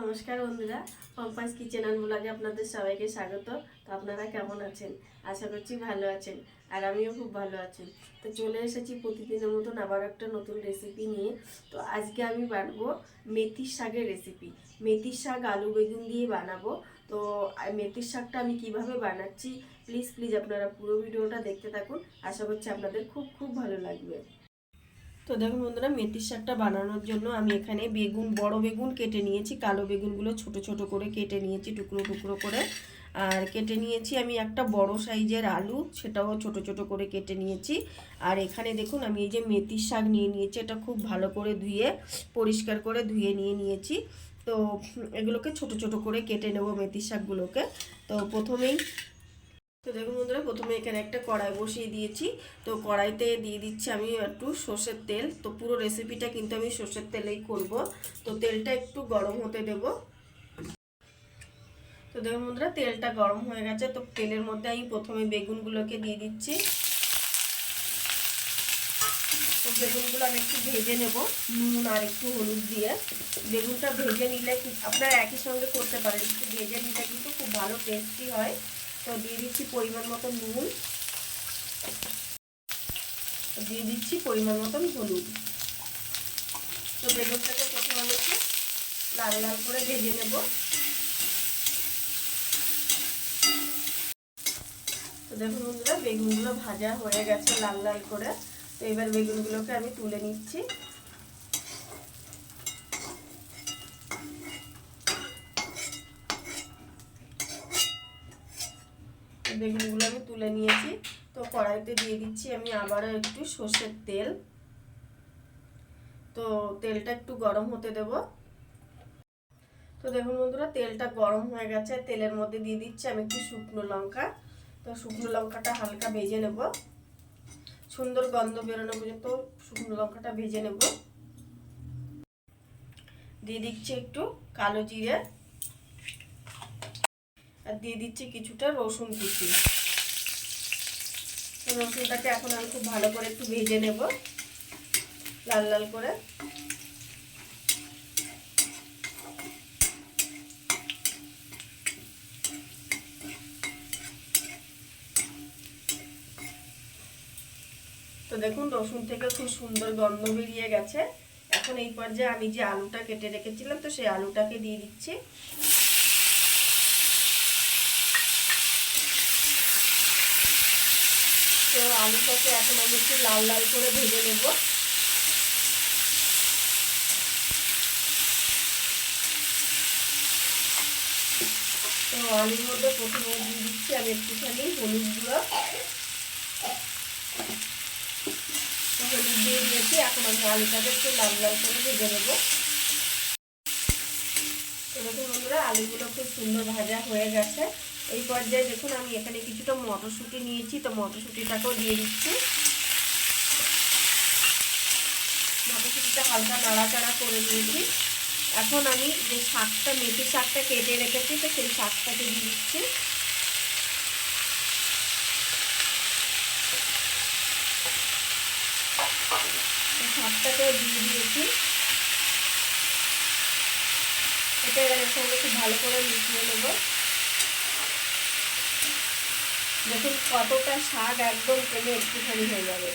নমস্কার বন্ধুরা, পম্পাস kitchen and ব্লগে আপনাদের সবাইকে স্বাগত। তো আপনারা কেমন আছেন? আশা করছি ভালো আছেন আর আমিও খুব ভালো আছি। তো চলে এসেছি প্রতিদিনের মতন আবার একটা নতুন রেসিপি নিয়ে। তো আজকে আমি বানাবো মেথির শাকের রেসিপি মেথির শাক আলু বেগুন দিয়ে বানাবো। তো মেথির শাকটা আমি কীভাবে বানাচ্ছি প্লিজ প্লিজ আপনারা পুরো ভিডিওটা দেখতে থাকুন। আশা করছি আপনাদের খুব খুব ভালো লাগবে। তো দেখুন বন্ধুরা, মেথির শাকটা বানানোর জন্য আমি এখানে বেগুন, বড় বেগুন কেটে নিয়েছি, কালো বেগুনগুলো ছোট ছোট করে কেটে নিয়েছি, টুকরো টুকরো করে। আর কেটে নিয়েছি আমি একটা বড় সাইজের আলু, সেটাও ছোট ছোট করে কেটে নিয়েছি। আর এখানে দেখুন, আমি এই যে মেথির শাক নিয়ে নিয়েছি, এটা খুব ভালো করে ধুয়ে, পরিষ্কার করে ধুয়ে নিয়ে নিয়েছি। তো এগুলোকে ছোট ছোট করে কেটে নেব মেথির শাকগুলোকে। তো প্রথমেই, তো দেখুন বন্ধুরা, প্রথমে এখানে একটা কড়াই বসিয়ে দিয়েছি। তো কড়াইতে দিয়ে দিচ্ছি আমি একটু সর্ষের তেল। তো পুরো রেসিপিটা কিন্তু আমি সর্ষের তেলেই করব। তো তেলটা একটু গরম হতে দেব। তো দেখুন বন্ধুরা তেলটা গরম হয়ে গেছে, তো তেলের মধ্যে আমি প্রথমে বেগুনগুলোকে দিয়ে দিচ্ছি। তো বেগুনগুলো আমি একটু ভেজে নেব, নুন আর একটু হলুদ দিয়ে। বেগুনটা ভেজে নিলে আপনারা একই সঙ্গে করতে পারেন, একটু ভেজে নিলে কিন্তু খুব ভালো টেস্টি হয়। তো দিয়ে দিচ্ছি পরিমাণ মতো নুন। দিয়ে দিচ্ছি পরিমাণ মতন হলুদ। তো বেগুনটাকে প্রথমে আমি একটু লাল লাল করে ভেজে নেব। তো দেখুন বন্ধুরা, বেগুনগুলো ভাজা হয়ে গেছে লাল লাল করে। তো এবার বেগুনগুলোকে আমি তুলে নিচ্ছি। বেগুনগুলো আমি তুলে নিয়েছি। তো কড়াইতে দিয়ে দিচ্ছি আমি আবারও একটু সর্ষের তেল। তো তেলটা একটু গরম হতে দেব। তো দেখুন বন্ধুরা, তেলটা গরম হয়ে গেছে। তেলের মধ্যে দিয়ে দিচ্ছি আমি একটু শুকনো লঙ্কা। তো শুকনো লঙ্কাটা হালকা ভেজে নেব। সুন্দর গন্ধ বেরোনো পর্যন্ত শুকনো লঙ্কাটা ভেজে নেব। দিয়ে দিচ্ছি একটু কালো জিরে। আর দিয়ে দিচ্ছি কিছুটা রসুন কুচি। রসুনটাকে এখন আমি খুব ভালো করে একটু ভেজে নেব। লাল লাল করে। তো দেখুন, রসুন থেকে খুব সুন্দর গন্ধ বেরিয়ে গেছে। এখন এই পর্যায়ে আমি যে আলুটা কেটে রেখেছিলাম, তো সেই আলুটাকে দিয়ে দিচ্ছি। তো আলুটাকে এখন আমি একটু লাল লাল করে ভেজে নেব। তো আলুর মধ্যে প্রথমে দিয়ে দিচ্ছি আমি একটুখানি হলুদ গুঁড়ো। হলুদ দিয়ে দিয়েছি এখন আমি আলুটাকে একটু লাল লাল করে ভেজে নেব দেখুন বন্ধুরা আলুগুলো খুব সুন্দর ভাজা হয়ে গেছে এই পর্যায়ে দেখুন আমি এখানে কিছুটা মটরশুঁটি নিয়েছি তো মটরশুঁটিটাকেও দিয়ে দিচ্ছি মটরশুঁটিটা হালকা নাড়াচাড়া করে নিয়েছি এখন আমি যে শাকটা, মেথি শাকটা কেটে রেখেছি, তো সেই শাকটাকে দিয়ে দিচ্ছি। শাকটাকেও দিয়ে দিয়েছি। এটা এর সঙ্গে খুব ভালো করে মিশিয়ে নেব। দেখুন কতটা শাক একদম কমে একটুখানি হয়ে যাবে।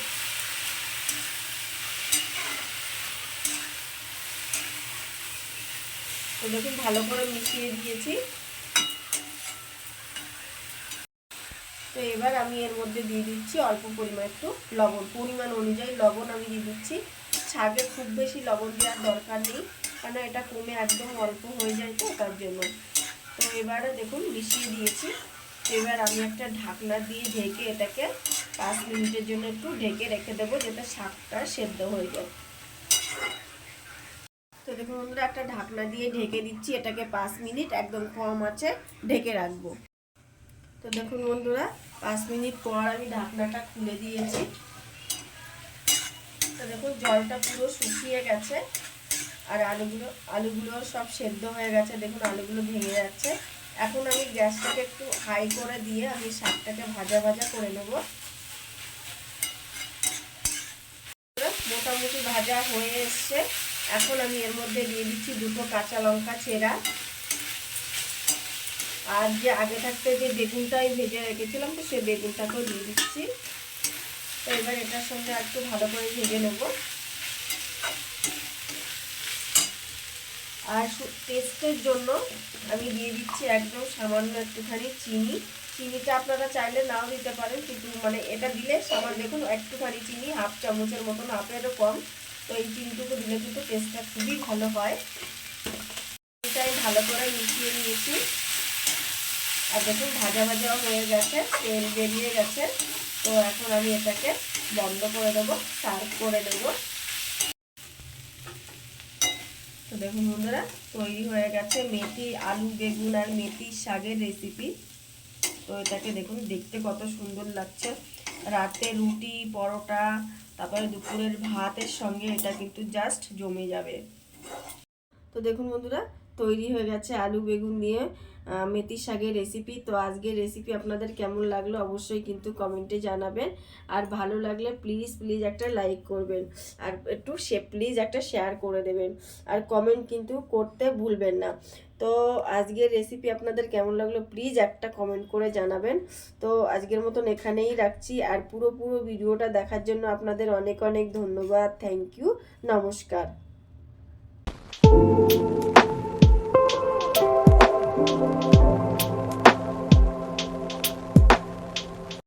তো দেখুন ভালো করে মিশিয়ে দিয়েছি। তো এবার আমি এর মধ্যে দিয়ে দিচ্ছি অল্প পরিমাণ একটু লবণ। পরিমাণ অনুযায়ী লবণ আমি দিয়ে দিচ্ছি। শাকে খুব বেশি লবণ দেওয়ার দরকার নেই কারণ এটা কমে একদম অল্প হয়ে যায় তো তার জন্য। তো এবারে দেখুন, মিশিয়ে দিয়েছি। এবার আমি একটা ঢাকনা দিয়ে ঢেকে এটাকে পাঁচ মিনিটের জন্য একটু ঢেকে রেখে দেবো যাতে শাকটা সেদ্ধ হয়ে যায়। তো দেখুন বন্ধুরা, একটা ঢাকনা দিয়ে ঢেকে দিচ্ছি। এটাকে পাঁচ মিনিট একদম কম আছে ঢেকে রাখব। তো দেখুন বন্ধুরা, পাঁচ মিনিট পর আমি ঢাকনাটা খুলে দিয়েছি। তো দেখুন, জলটা পুরো শুকিয়ে গেছে আর আলুগুলো আলুগুলো সব সেদ্ধ হয়ে গেছে। দেখুন, আলুগুলো ভেঙে যাচ্ছে। এখন আমি গ্যাসটাকে একটু হাই করে দিয়ে আমি শাকটাকে ভাজা ভাজা করে নেব। ভাজা হয়ে এসছে। এখন আমি এর মধ্যে দিয়ে দিচ্ছি দুটো কাঁচা লঙ্কা চেরা। আর যে আগে থাকতে যে বেগুনটা আমি ভেজে রেখেছিলাম, তো সেই বেগুনটাকেও দিয়ে দিচ্ছি। তো এবার এটার সঙ্গে একটু ভালো করে ভেজে নেব। আর টেস্টের জন্য আমি দিয়ে দিচ্ছি একদম সামান্য একটুখানি চিনি। চিনিটা আপনারা চাইলে নাও দিতে পারেন, কিন্তু মানে এটা দিলে সামান্য দেখুন একটুখানি চিনি, হাফ চামচের মতন হাফেরও কম। তো এই চিনিটুকু দিলে কিন্তু টেস্টটা খুবই ভালো হয়। এটা ভালো করে মিশিয়ে নিয়েছি। আর দেখুন, ভাজা ভাজাও হয়ে গেছে, তেল বেরিয়ে গেছে। তো এখন আমি এটাকে বন্ধ করে দেবো, সার্ভ করে দেবো। তো দেখুন বন্ধুরা, তৈরি হয়ে গেছে মেথি, আলু, বেগুন আর মেথির শাকের রেসিপি তো এটাকে দেখুন, দেখতে কত সুন্দর লাগছে। রাতে রুটি, পরোটা, তারপরে দুপুরের ভাতের সঙ্গে এটা কিন্তু জাস্ট জমে যাবে। তো দেখুন বন্ধুরা, তৈরি হয়ে গেছে আলু, বেগুন দিয়ে। মেথি শাকের রেসিপি তো আজকের রেসিপি আপনাদের কেমন লাগল অবশ্যই কিন্তু কমেন্টে জানাবেন। আর ভালো লাগলে প্লিজ প্লিজ একটা লাইক করবেন। আর একটু সে প্লিজ একটা শেয়ার করে দেবেন। আর কমেন্ট কিন্তু করতে ভুলবেন না। তো আজকের রেসিপি আপনাদের কেমন লাগল প্লিজ একটা কমেন্ট করে জানাবেন। তো আজকের মতন এখানেই রাখছি। আর পুরো পুরো ভিডিওটা দেখার জন্য আপনাদের অনেক অনেক ধন্যবাদ। থ্যাংক ইউ নমস্কার।